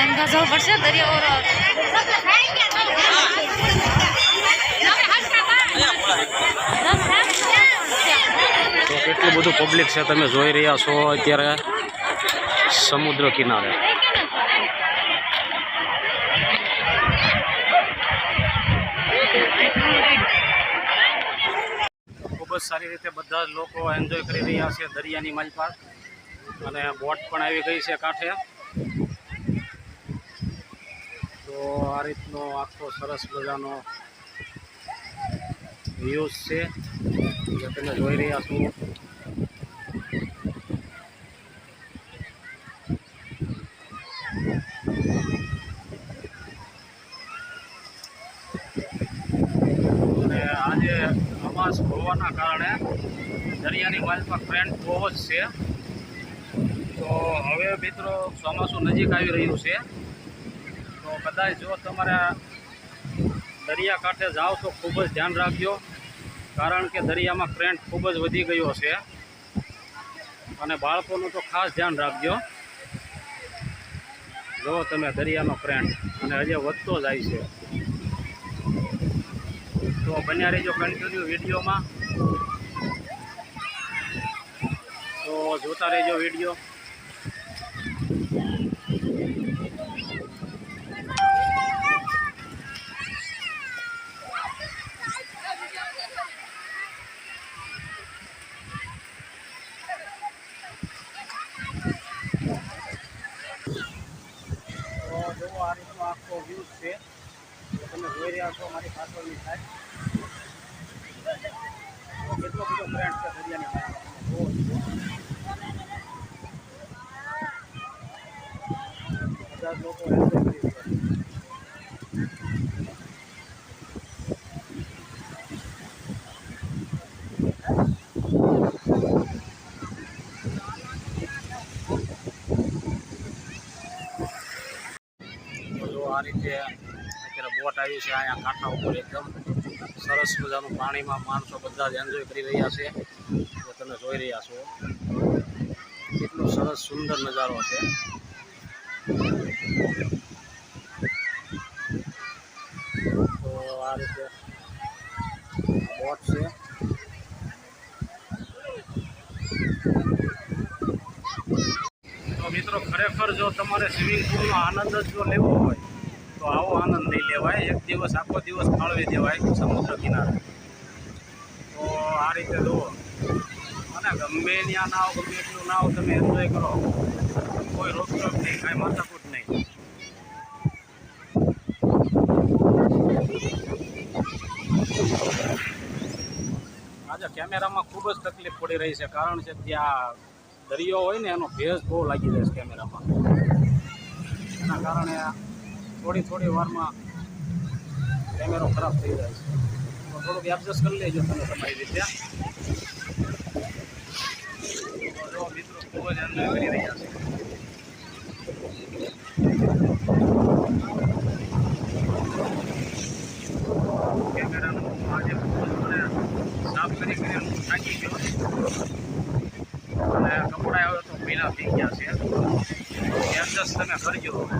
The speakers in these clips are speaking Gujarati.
એમ જવું પડશે દરિયા તો કેટલું બધું પબ્લિક છે તમે જોઈ રહ્યા છો અત્યારે સમુદ્ર કિનારે. ખૂબ જ સારી રીતે બધા જ લોકો એન્જોય કરી રહ્યા છે દરિયાની માલપાસ અને બોટ પણ આવી ગઈ છે કાંઠે. તો આ રીતનો આખો સરસ મજાનો વ્યૂઝ છે. જે તમે જોઈ રહ્યા છો. આજે અમાસ હોવાના કારણે દરિયાની માલમાં ટ્રેન્ડ બહુ જ છે. તો હવે મિત્રો ચોમાસું નજીક આવી રહ્યું છે. તો કદાચ જો તમારે દરિયા કાંઠે જાઓ તો ખૂબ જ ધ્યાન રાખજો. કારણ કે દરિયામાં કરંટ ખૂબ જ વધી ગયો છે. અને બાળકોનું તો ખાસ ધ્યાન રાખજો. જો તમે દરિયાનો કરંટ અને હજી વધતો જાય છે. તો બન્યા રહીજો કન્ટિન્યુ વિડીયોમાં. તો જોતા રહેજો વીડિયો. આ આખો વ્યૂઝ છે. તમે જોઈ રહ્યા છો મારી પાછળની સાઈડ કેટલો બધો ફ્રેન્ડ છે દરિયાની જ લોકો enjoy કરી રહ્યા છે. તો જો આ રીતે અત્યારે બોટ આવી છે, અહીંયા કાંઠા ઉપર એકદમ સરસ મજાનું પાણીમાં માણસો બધા જ એન્જોય કરી રહ્યા છે. જે તમે જોઈ રહ્યા છો. કેટલો સરસ સુંદર નજારો છે. તો આ રીતે બોટ છે. મિત્રો, ખરેખર જો તમારે સ્વિમિંગ પુલનો આનંદ જ જો લેવો હોય તો આવો આનંદ નહીં લેવાય. એક દિવસ, આખો દિવસ ફાળવી દેવાય સમુદ્ર કિનારે. તો આ રીતે જુઓ. અને ગમે ત્યાં નાવ ગમે એટલું નાવ તમે એન્જોય કરો. કોઈ રોકટોક નહીં, કાંઈ માથાકૂટ નહીં. આજે કેમેરામાં ખૂબ જ તકલીફ પડી રહી છે. કારણ છે ત્યાં દરિયો હોય ને, એનો ભેજ બહુ લાગી જાય છે કેમેરામાં. એના કારણે થોડી થોડી વારમાં કેમેરો ખરાબ થઈ જાય છે. તો થોડુંક એડજસ્ટ કરી લેજો તમે તમારી રીતે. જો મિત્રો ખૂબ જ એન્જોય કરી રહ્યા છે. કેમેરાનું આજે મને સાફ કરી કરીને હું થાકી ગયો. અને કપડાં આવ્યો તો ભીના થઈ ગયા છે. એડજસ્ટ તમે કરજો. હવે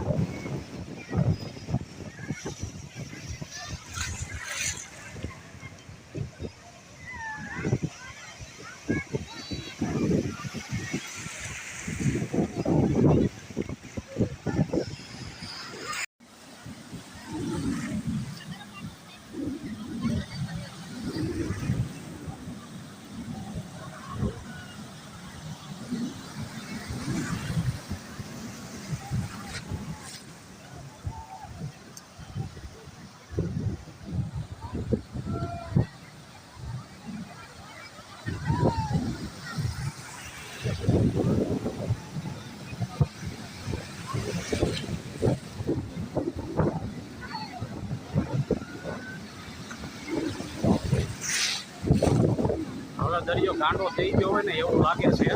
દરિયો ગાંડો થઈ ગયો હોય ને એવું લાગે છે